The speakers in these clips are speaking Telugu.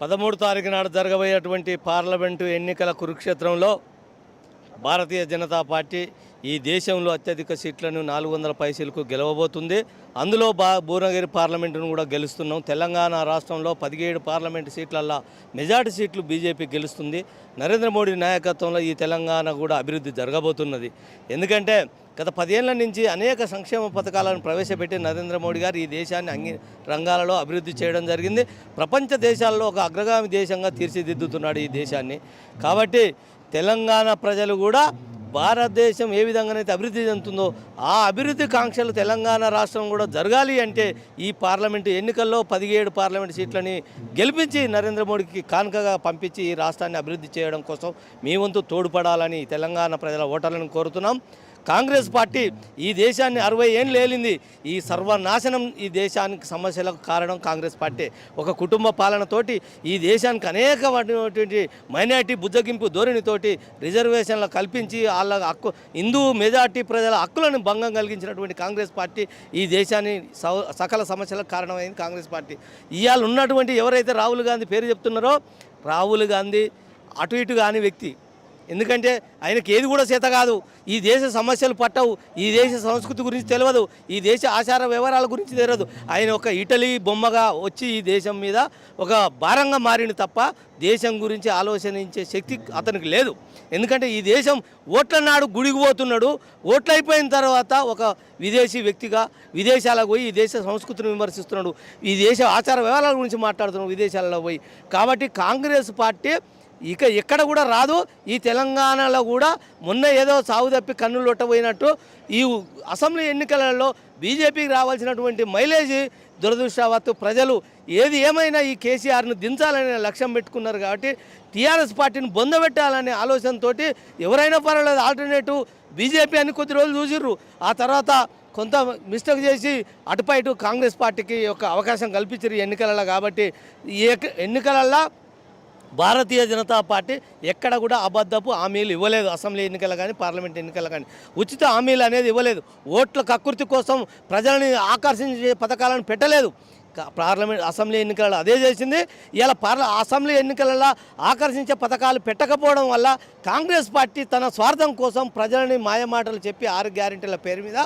పదమూడు తారీఖు నాడు జరగబోయేటువంటి పార్లమెంటు ఎన్నికల కురుక్షేత్రంలో భారతీయ జనతా పార్టీ ఈ దేశంలో అత్యధిక సీట్లను నాలుగు వందల పైసలకు గెలవబోతుంది. అందులో బా భువనగిరి పార్లమెంటును కూడా గెలుస్తున్నాం. తెలంగాణ రాష్ట్రంలో పదిహేడు పార్లమెంటు సీట్లల్లో మెజార్టీ సీట్లు బీజేపీ గెలుస్తుంది. నరేంద్ర మోడీ నాయకత్వంలో ఈ తెలంగాణ కూడా అభివృద్ధి జరగబోతున్నది. ఎందుకంటే గత పదేళ్ళ నుంచి అనేక సంక్షేమ పథకాలను ప్రవేశపెట్టి నరేంద్ర మోడీ గారు ఈ దేశాన్ని అంగి రంగాలలో అభివృద్ధి చేయడం జరిగింది. ప్రపంచ దేశాల్లో ఒక అగ్రగామి దేశంగా తీర్చిదిద్దుతున్నాడు ఈ దేశాన్ని. కాబట్టి తెలంగాణ ప్రజలు కూడా భారతదేశం ఏ విధంగానైతే అభివృద్ధి చెందుతుందో ఆ అభివృద్ధి కాంక్షలు తెలంగాణ రాష్ట్రం కూడా జరగాలి అంటే ఈ పార్లమెంటు ఎన్నికల్లో పదిహేడు పార్లమెంటు సీట్లని గెలిపించి నరేంద్ర మోడీకి కానుకగా పంపించి ఈ రాష్ట్రాన్ని అభివృద్ధి చేయడం కోసం మీ వంతు తోడ్పడాలని తెలంగాణ ప్రజల ఓటర్లను కోరుతున్నాం. కాంగ్రెస్ పార్టీ ఈ దేశాన్ని అరవై ఏళ్ళు ఏలింది. ఈ సర్వనాశనం ఈ దేశానికి సమస్యలకు కారణం కాంగ్రెస్ పార్టీ. ఒక కుటుంబ పాలనతోటి ఈ దేశానికి అనేకమైనటువంటి మైనార్టీ బుజ్జగింపు ధోరణితోటి రిజర్వేషన్లు కల్పించి వాళ్ళ హక్కు హిందూ మెజార్టీ ప్రజల హక్కులను భంగం కలిగించినటువంటి కాంగ్రెస్ పార్టీ ఈ దేశాన్ని సకల సమస్యలకు కారణమైంది కాంగ్రెస్ పార్టీ. ఇవాళ ఉన్నటువంటి ఎవరైతే రాహుల్ గాంధీ పేరు చెప్తున్నారో రాహుల్ గాంధీ అటు ఇటు కాని వ్యక్తి. ఎందుకంటే ఆయనకి ఏది కూడా చేత కాదు. ఈ దేశ సమస్యలు పట్టవు ఈ దేశ సంస్కృతి గురించి తెలియదు ఈ దేశ ఆచార వ్యవహారాల గురించి తెలియదు ఆయన ఒక ఇటలీ బొమ్మగా వచ్చి ఈ దేశం మీద ఒక భారంగా మారిన తప్ప దేశం గురించి ఆలోచనించే శక్తి అతనికి లేదు. ఎందుకంటే ఈ దేశం ఓట్ల నాడు గుడికి పోతున్నాడు తర్వాత ఒక విదేశీ వ్యక్తిగా విదేశాలకు పోయి ఈ దేశ సంస్కృతిని విమర్శిస్తున్నాడు. ఈ దేశ ఆచార వ్యవహారాల గురించి మాట్లాడుతున్నాడు విదేశాలలో పోయి. కాబట్టి కాంగ్రెస్ పార్టీ ఇక ఎక్కడ కూడా రాదు. ఈ తెలంగాణలో కూడా మొన్న ఏదో సాగు తప్పి కన్నులు లొట్టబోయినట్టు ఈ అసెంబ్లీ ఎన్నికలలో బీజేపీకి రావాల్సినటువంటి మైలేజీ దురదృష్టవత్తు ప్రజలు ఏది ఏమైనా ఈ కేసీఆర్ను దించాలనే లక్ష్యం పెట్టుకున్నారు కాబట్టి టీఆర్ఎస్ పార్టీని బొందబెట్టాలనే ఆలోచనతో ఎవరైనా పర్వాలేదు ఆల్టర్నేటివ్ బీజేపీ అని కొద్ది రోజులు చూసిర్రు. ఆ తర్వాత కొంత మిస్టేక్ చేసి అటుపై ఇటు కాంగ్రెస్ పార్టీకి ఒక అవకాశం కల్పించారు ఎన్నికలలో కాబట్టి ఈ ఎన్నికలల్లో భారతీయ జనతా పార్టీ ఎక్కడ కూడా అబద్ధపు హామీలు ఇవ్వలేదు. అసెంబ్లీ ఎన్నికలు కానీ పార్లమెంట్ ఎన్నికలు కానీ. ఉచిత హామీలు అనేది ఇవ్వలేదు. ఓట్ల కకృతి కోసం ప్రజలని ఆకర్షించే పథకాలను పెట్టలేదు. పార్లమెంట్ అసెంబ్లీ ఎన్నికలలో అదే చేసింది. ఇలా పార్ల అసెంబ్లీ ఎన్నికలలో ఆకర్షించే పథకాలు పెట్టకపోవడం వల్ల కాంగ్రెస్ పార్టీ తన స్వార్థం కోసం ప్రజలని మాయమాటలు చెప్పి ఆరు గ్యారెంటీల పేరు మీద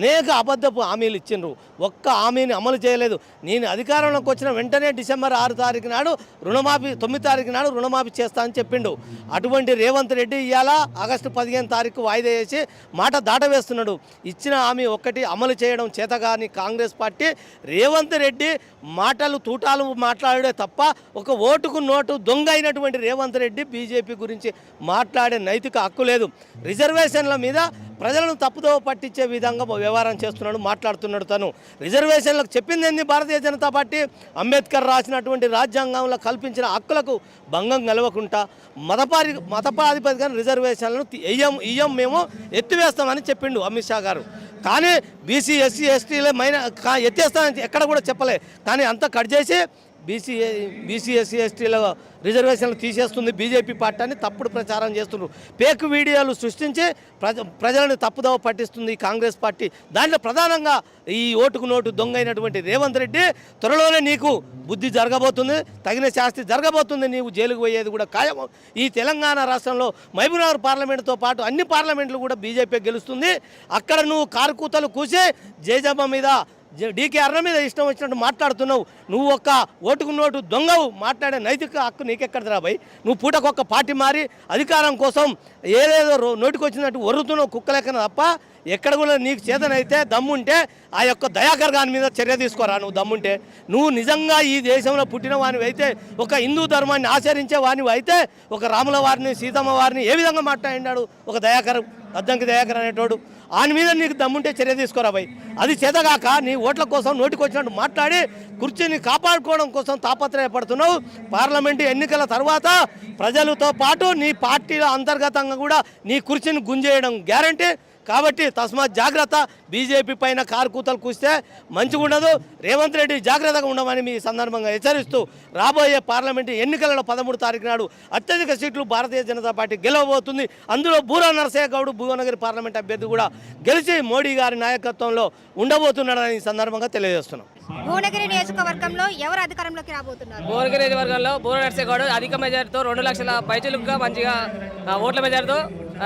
అనేక అబద్ధపు హామీలు ఇచ్చిండ్రు. ఒక్క హామీని అమలు చేయలేదు. నేను అధికారంలోకి వచ్చిన వెంటనే డిసెంబర్ ఆరు తారీఖు నాడు రుణమాఫీ తొమ్మిది తారీఖు నాడు రుణమాఫీ చేస్తా అని చెప్పిండు. అటువంటి రేవంత్ రెడ్డి ఇవాళ ఆగస్టు పదిహేను తారీఖు వాయిదా వేసి మాట దాటవేస్తున్నాడు. ఇచ్చిన హామీ ఒక్కటి అమలు చేయడం చేతగాని కాంగ్రెస్ పార్టీ రేవంత్ రెడ్డి మాటలు తూటాలు మాట్లాడే తప్ప ఒక ఓటుకు నోటు దొంగ అయినటువంటి రేవంత్ రెడ్డి బీజేపీ గురించి మాట్లాడే నైతిక హక్కు లేదు. రిజర్వేషన్ల మీద ప్రజలను తప్పుదోవ పట్టించే విధంగా వ్యవహారం చేస్తున్నాడు మాట్లాడుతున్నాడు తను. రిజర్వేషన్లకు చెప్పింది ఏంది భారతీయ జనతా పార్టీ? అంబేద్కర్ రాసినటువంటి రాజ్యాంగంలో కల్పించిన హక్కులకు భంగం కలవకుండా మతపారి మతపాధిపతిగా రిజర్వేషన్లను ఇయ్యం ఇయ్యం మేము ఎత్తివేస్తామని చెప్పిండు అమిత్ షా గారు. కానీ బీసీ ఎస్సీ ఎస్టీలే మైన కా- ఎత్తేస్తానని ఎక్కడ కూడా చెప్పలే. కానీ అంతా కట్ చేసి బీసీ బీసీ ఎస్సీ ఎస్టీల రిజర్వేషన్లు తీసేస్తుంది బీజేపీ పార్టీ అని తప్పుడు ప్రచారం చేస్తున్నారు పేక్ వీడియోలు సృష్టించి ప్రజ ప్రజలను తప్పుదోవ పట్టిస్తుంది ఈ కాంగ్రెస్ పార్టీ. దాంట్లో ప్రధానంగా ఈ ఓటుకు నోటు దొంగ అయినటువంటి రేవంత్ రెడ్డి త్వరలోనే నీకు బుద్ధి జరగబోతుంది తగిన శాస్తి జరగబోతుంది నీవు జైలుకు పోయేది కూడా ఖాయం. ఈ తెలంగాణ రాష్ట్రంలో మహబూబ్నగర్ పార్లమెంటుతో పాటు అన్ని పార్లమెంట్లు కూడా బీజేపీ గెలుస్తుంది. అక్కడ నువ్వు కారుకూతలు కూసి జయజమ్మ మీద డీకే అర్ణ మీద ఇష్టం వచ్చినట్టు మాట్లాడుతున్నావు. నువ్వు ఒక్క ఓటుకు నోటు దొంగవు. మాట్లాడే నైతిక హక్కు నీకెక్కడ రాబాయి నువ్వు పూటకొక్క పార్టీ మారి అధికారం కోసం ఏదేదో రో- నోటికి వచ్చినట్టు ఒర్రుతున్నావు కుక్కలేకన తప్ప ఎక్కడ కూడా నీకు చేతనైతే దమ్ముంటే ఆ యొక్క దయాకర్ గాని మీద చర్య తీసుకోరా నువ్వు దమ్ముంటే? నువ్వు నిజంగా ఈ దేశంలో పుట్టిన వానివి అయితే ఒక హిందూ ధర్మాన్ని ఆచరించే వానివి అయితే ఒక రాముల వారిని సీతమ్మ వారిని ఏ విధంగా మాట్లాడినాడు ఒక దయాకర్? అద్దంకి దయాకర్ అనేటోడు ఆయన మీద నీకు దమ్ముంటే చర్య తీసుకోరా భయ్ అది చేతగాక నీ ఓట్ల కోసం నోటికి వచ్చినట్టు మాట్లాడి కుర్చీని కాపాడుకోవడం కోసం తాపత్రయపడుతున్నావు. పార్లమెంటు ఎన్నికల తర్వాత ప్రజలతో పాటు నీ పార్టీలో అంతర్గతంగా కూడా నీ కుర్చీని గుంజేయడం గ్యారంటీ. కాబట్టి తస్మాత్ జాగ్రత్త. బీజేపీ పైన కారుకూతలు కూస్తే మంచిగా ఉండదు రేవంత్ రెడ్డి జాగ్రత్తగా ఉండమని మీ సందర్భంగా హెచ్చరిస్తూ రాబోయే పార్లమెంటు ఎన్నికలలో పదమూడు తారీఖు నాడు అత్యధిక సీట్లు భారతీయ జనతా పార్టీ గెలవబోతుంది. అందులో బూరా నరసయ్య గౌడ్ భువనగిరి పార్లమెంట్ అభ్యర్థి కూడా గెలిచి మోడీ గారి నాయకత్వంలో ఉండబోతున్నాడని ఈ సందర్భంగా తెలియజేస్తున్నాం. భువనగిరి నియోజకవర్గంలో ఎవరు అధికారంలోకి రాబోతున్నారు? భువనగిరి నియోజకవర్గంలో బూర నర్సేగౌడ్ అధిక మెజార్టీతో రెండు లక్షల పైచులుగా మంచిగా ఆ, ఓట్ల మెజార్టీతో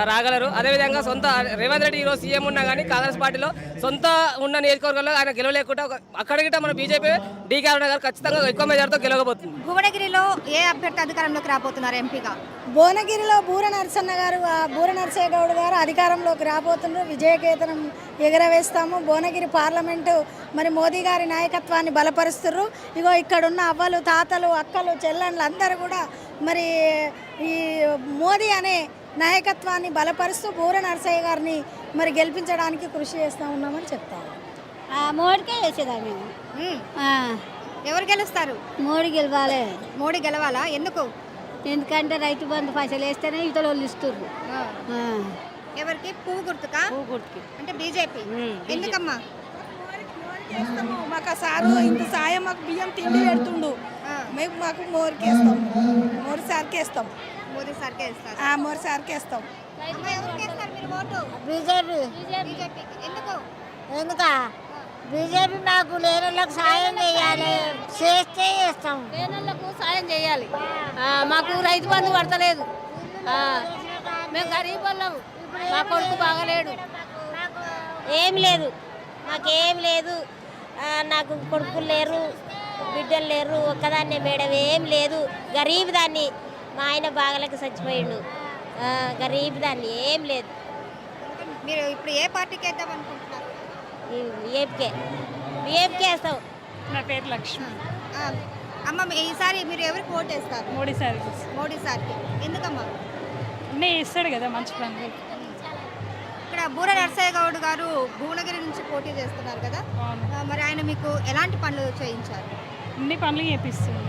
రాగలరు. అదేవిధంగా సొంత రేవంత్ రెడ్డి ఈరోజు సీఎం ఉన్నా కానీ కాంగ్రెస్ పార్టీలో సొంత ఉన్న నియోజకవర్గంలో ఆయన గెలవలేకుండా ఒక- అక్కడ గిట్ట మన బీజేపీ డీకే అరుణ గారు ఖచ్చితంగా ఎక్కువ మెజార్టీతో గెలవబోతుంది. భువనగిరిలో ఏ అభ్యర్థి అధికారంలోకి రాబోతున్నారు ఎంపీగా? భువనగిరిలో బూర నరసన్న గారు బూర నరసయ్య గౌడ్ గారు అధికారంలోకి రాబోతున్నారు. విజయకేతనం ఎగరవేస్తాము. భువనగిరి పార్లమెంటు మరి మోదీ గారి నాయకత్వాన్ని బలపరుస్తున్నారు ఇగో ఇక్కడున్న అవ్వలు తాతలు అక్కలు చెల్లెళ్ళు అందరూ కూడా మరి ఈ మోదీ అనే నాయకత్వాన్ని బలపరుస్తూ బూర నరసయ్య గారిని మరి గెలిపించడానికి కృషి చేస్తూ ఉన్నామని చెప్తాను మోడీకే వేసేదా మేము? ఎవరు గెలుస్తారు? మోడీ గెలవాలి. మోడీ గెలవాలా? ఎందుకు? ఎందుకంటే రైతు బంధు పైసలు వేస్తేనే ఇతర వాళ్ళు. ఆ, ఎవరికి? పువ్వు గుర్తుకా? గుర్తుకి. అంటే బీజేపీ. ఎందుకమ్మా? మాకు ఆ సారు ఇంత సాయం మాకు బియ్యం తిండి పెడుతుండు. మేము మాకు మోరికేస్తాం. మోరి సార్కి వేస్తాం మోదీ సార్కే ఇస్తారు. ఆ మోరి సార్కి వేస్తాం అమ్మా, ఎవరికి వేస్తారు మీరు ఓటు? బీజేపీ. బీజేపీకి ఎందుకు? ఎందుక? బీజేపీ మాకు లేని వాళ్ళకి సాయం చేయాలి. చేస్తే చేస్తాం. లేనోళ్ళకు సాయం చేయాలి. ఆ, మాకు రైతు బంధు పడతలేదు. ఆ, మేము గరీబ్ వాళ్ళము మా కొడుకు బాగలేడు. ఏం లేదు. మాకేం లేదు. ఆ, నాకు కొడుకులు లేరు బిడ్డలు లేరు. ఒక్కదాన్నే మేడం. ఏం లేదు. గరీబ్ దాన్ని మా ఆయన బాగలేక చచ్చిపోయిండు. గరీబ్ దాన్ని ఏం లేదు. మీరు ఇప్పుడు ఏ పార్టీకి వేద్దాం అనుకుంటున్నారు? ఏపికే ఏపికే వేస్తాం. నా పేరు లక్ష్మి. ఆ, అమ్మ ఈసారి మీరు ఎవరికి ఓటు వేస్తారు? మోడీ సర్వీస్ మోడీ సార్కి. ఎందుకమ్మా? అన్నీ ఇస్తాడు కదా మంచి పనులు ఇక్కడ బూర నరసయ్య గౌడ్ గారు భువనగిరి నుంచి పోటీ చేస్తున్నారు కదా. మరి ఆయన మీకు ఎలాంటి పనులు చేయించారు? అన్ని పనులు చేపిస్తుంది.